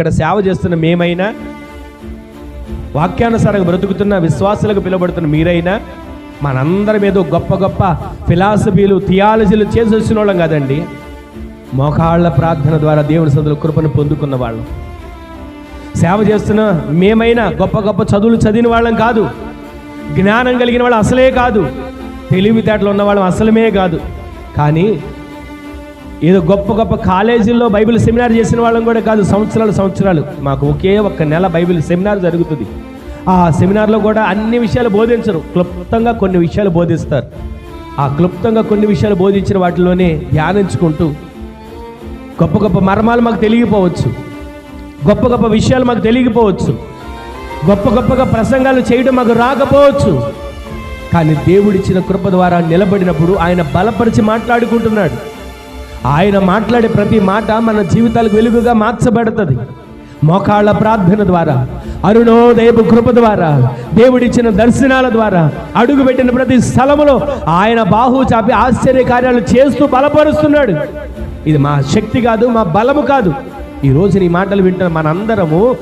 ఇక్కడ సేవ చేస్తున్న మేమైనా వాక్యానుసారంగా బ్రతుకుతున్న విశ్వాసులకు పిలువబడుతున్న మీరైనా మనందరం ఏదో గొప్ప గొప్ప ఫిలాసఫీలు థియాలజీలు చేసి వచ్చిన వాళ్ళం కాదండి. మోకాళ్ళ ప్రార్థన ద్వారా దేవుని సదులు కృపను పొందుకున్న వాళ్ళం. సేవ చేస్తున్న మేమైనా గొప్ప గొప్ప చదువులు చదివిన వాళ్ళం కాదు. జ్ఞానం కలిగిన వాళ్ళు అసలే కాదు. తెలివితేటలు ఉన్న వాళ్ళం అసలమే కాదు. కానీ ఏదో గొప్ప గొప్ప కాలేజీల్లో బైబిల్ సెమినార్ చేసిన వాళ్ళం కూడా కాదు సంవత్సరాలు సంవత్సరాలు. మాకు ఒకే ఒక్క నెల బైబిల్ సెమినార్ జరుగుతుంది. ఆ సెమినార్లో కూడా అన్ని విషయాలు బోధించరు. క్లుప్తంగా కొన్ని విషయాలు బోధిస్తారు. ఆ క్లుప్తంగా కొన్ని విషయాలు బోధించిన వాటిలోనే ధ్యానించుకుంటూ గొప్ప గొప్ప మర్మాలు మాకు తెలియపోవచ్చు గొప్ప గొప్ప విషయాలు మాకు తెలియకపోవచ్చు. గొప్ప గొప్పగా ప్రసంగాలు చేయడం మాకు రాకపోవచ్చు. కానీ దేవుడిచ్చిన కృప ద్వారా నిలబడినప్పుడు ఆయన బలపరిచి మాట్లాడుకుంటున్నాడు. ఆయన మాట్లాడే ప్రతి మాట మన జీవితాలకు వెలుగుగా మార్చబడుతుంది. మోకాళ్ళ ప్రార్థన ద్వారా అరుణోదయపు కృప ద్వారా దేవుడిచ్చిన దర్శనాల ద్వారా అడుగుపెట్టిన ప్రతి స్థలములో ఆయన బాహు చాపి ఆశ్చర్య కార్యాలు చేస్తూ బలపరుస్తున్నాడు. ఇది మా శక్తి కాదు మా బలము కాదు. ఈ నీ మాటలు వింటున్న మనందరము